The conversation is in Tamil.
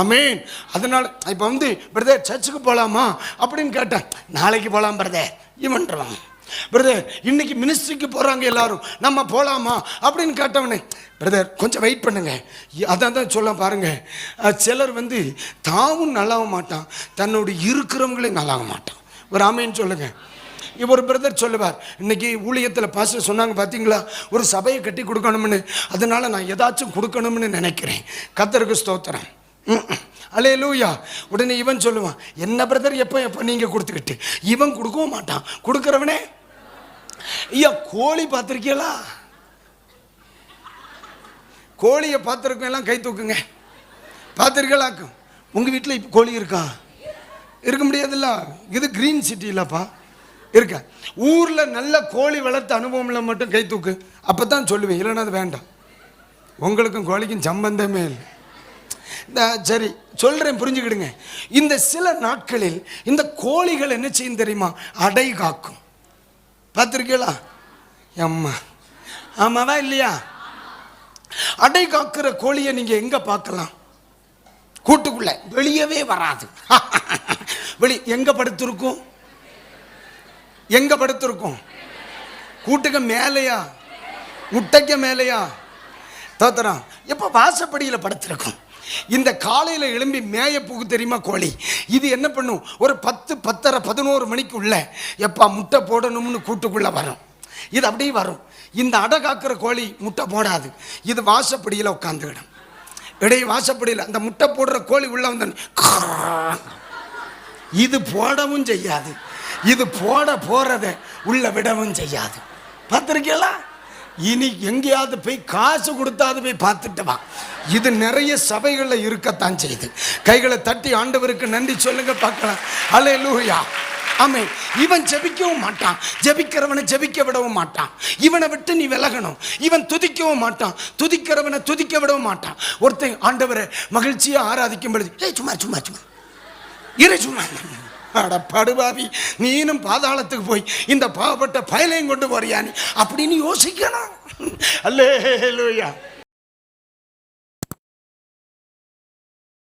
அமேன் அதனால் இப்போ வந்து பிரதர் சர்ச்சுக்கு போகலாமா அப்படின்னு கேட்டேன். நாளைக்கு போகலாம் பிரதர் இவன்றவன் பிரதர் இன்னைக்கு மினிஸ்ட்ரிக்கு போகிறாங்க எல்லாரும். நம்ம போகலாமா அப்படின்னு கேட்டவனே பிரதர் கொஞ்சம் வெயிட் பண்ணுங்க. அதான் தான் சொல்ல பாருங்க. சிலர் வந்து தாவும் நல்லாக மாட்டான். தன்னோட இருக்கிறவங்களையும் நல்லாக மாட்டான். ஒரு ஆமேன்னு சொல்லுங்க. ஒரு பிரதர் சொல்லுவார். இன்னைக்கு ஊழியத்தில் பாஸ்டர் சொன்னாங்க பார்த்தீங்களா ஒரு சபையை கட்டி கொடுக்கணும்னு. அதனால நான் ஏதாச்சும் கொடுக்கணும்னு நினைக்கிறேன். கத்தருக்கு ஸ்தோத்திரம். அலே லூயா உடனே இவன் சொல்லுவான் என்ன பிரதர் எப்போ எப்போ நீங்கள் கொடுத்துக்கிட்டு? இவன் கொடுக்கவும் மாட்டான். கொடுக்குறவனே? ஐயா கோழி பார்த்துருக்கீங்களா? கோழியை பார்த்துருக்கோம் எல்லாம் கை தூக்குங்க. பார்த்துருக்கலாக்கும் உங்கள் வீட்டில் இப்போ கோழி இருக்கா? இருக்க முடியாதுல்ல. இது க்ரீன் சிட்டி இல்லைப்பா. இருக்க. ஊரில் நல்ல கோழி வளர்த்த அனுபவம்ல மட்டும் கை தூக்கு. அப்போ தான் சொல்லுவேன் இல்லைன்னா அது வேண்டாம். உங்களுக்கும் கோழிக்கும் சம்பந்தமே இல்லை. சரி சொல்கிறேன் புரிஞ்சுக்கிடுங்க. இந்த சில நாட்களில் இந்த கோழிகள் என்ன செய்யும் தெரியுமா? அடை காக்கும். பார்த்துருக்கீங்களா? அம்மா. ஆமாவா இல்லையா? அடை காக்கிற கோழியை நீங்கள் எங்கே பார்க்கலாம்? கூட்டுக்குள்ள. வெளியவே வராது. வெளி எங்கே படுத்திருக்கும்? எங்கே படுத்திருக்கும்? கூட்டுக்கு மேலையா? முட்டைக்கு மேலையா? தோத்தரம் எப்போ வாசப்படியில் படுத்திருக்கும்? இந்த காலையில் எழும்பி மேய போகு தெரியுமா கோழி? இது என்ன பண்ணும்? ஒரு பத்து பத்தரை பதினோரு மணிக்குள்ள எப்பா முட்டை போடணும்னு கூட்டுக்குள்ளே வரும். இது அப்படியே வரும். இந்த அடை காக்கிற கோழி முட்டை போடாது. இது வாசப்படியில் உட்காந்துக்கிடும் இடையே வாசப்படியில் அந்த முட்டை போடுற கோழி உள்ள வந்து இது போடவும் செய்யாது. இது போட போறத உள்ள விடவும் செய்யாது. பார்த்துருக்கீங்களா? இனி எங்கேயாவது போய் காசு கொடுத்தாது போய் பார்த்துட்டு வா. இது நிறைய சபைகளில் இருக்கத்தான் செய்யுது. கைகளை தட்டி ஆண்டவருக்கு நன்றி சொல்லுங்க பார்க்கலாம். அலே லூயா ஆமே இவன் ஜெபிக்கவும் மாட்டான். ஜெபிக்கிறவனை ஜெபிக்க விடவும் மாட்டான். இவனை விட்டு நீ விலகணும். இவன் துதிக்கவும் மாட்டான். துதிக்கிறவனை துதிக்க விடவும் மாட்டான். ஒருத்தன் ஆண்டவரை மகிழ்ச்சியாக ஆராதிக்கும் பொழுது ஏய் சும்மா சும்மா சும்மா இரு. சும்மா அட படுபாவி நீனும் பாதாளத்துக்கு போய் இந்த பாவப்பட்ட பயலையும் கொண்டு போறியானி? அப்படின்னு யோசிக்கணும். அல்லே